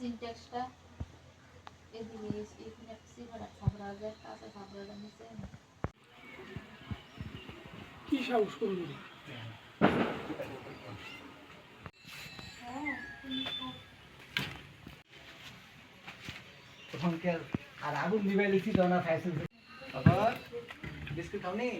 সিনট্যাক্সটা এদিকে এখানে সিগারেট সাবরা যায় কাঁচা সাবরাটা নিচে কি সাহস করবি তখন কে আর আগুন নিবাই লিখছি তো না বাবা বিস্কুট খাওনি?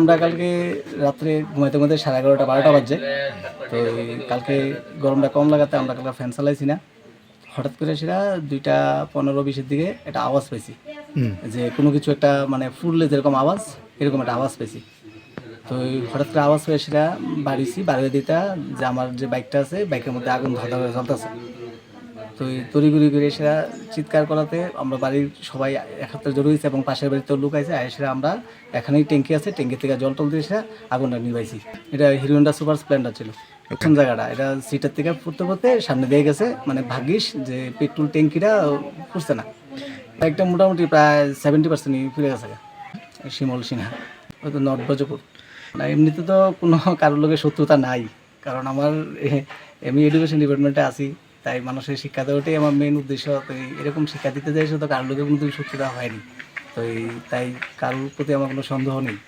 আমরা কালকে রাত্রে ঘুমাইতে ঘুমাইতে সাড়ে এগারোটা, বারোটা বাজছে। তো কালকে গরমটা কম লাগাতে আমরা কালকে ফ্যান চালাইছি না। হঠাৎ করে সেটা দুইটা পনেরো বিশের দিকে একটা আওয়াজ পেয়েছি যে কোনো কিছু একটা মানে ফুললে যেরকম আওয়াজ এরকম একটা আওয়াজ পেয়েছি তো হঠাৎ করে আওয়াজ পেয়ে সেটা বাড়িছি বাড়িয়ে দিতা যে আমার যে বাইকটা আছে বাইকের মধ্যে আগুন ধরে চলতেছে তো তড়িগুড়ি করে সেটা চিৎকার করাতে আমরা বাড়ির সবাই একত্রে জড়ো হয়েছে এবং পাশের বাড়িতে লোক আছে সেটা আমরা এখানেই ট্যাঙ্কি আছে, ট্যাঙ্কি থেকে জল টল দিয়ে সেটা আগুনটা নিভাইছি। এটা হিরোইনটা সুপার স্প্লেন্ডার ছিল। কোন জায়গাটা, এটা সিটের থেকে পড়তে পড়তে সামনে দিয়ে গেছে মানে ভাগ্যিস যে পেট্রোল ট্যাঙ্কিটা পুষছে না। একটা মোটামুটি প্রায় সেভেন্টি পার্সেন্টই ফিরে গেছে শিমল সিনহা হয়তো নর্থ বজপুর না, এমনিতে তো কোনো কারোর লোকের শত্রুতা নাই, কারণ আমার আমি এডুকেশন ডিপার্টমেন্টে আছি। তাই মানুষের শিক্ষা দেওয়াটাই আমার মেন উদ্দেশ্য। তো এরকম শিক্ষা দিতে যাই শুধু কারোর লোকের কোনো শত্রুতা হয়নি। তো তাই কারোর প্রতি আমার কোনো সন্দেহ নেই।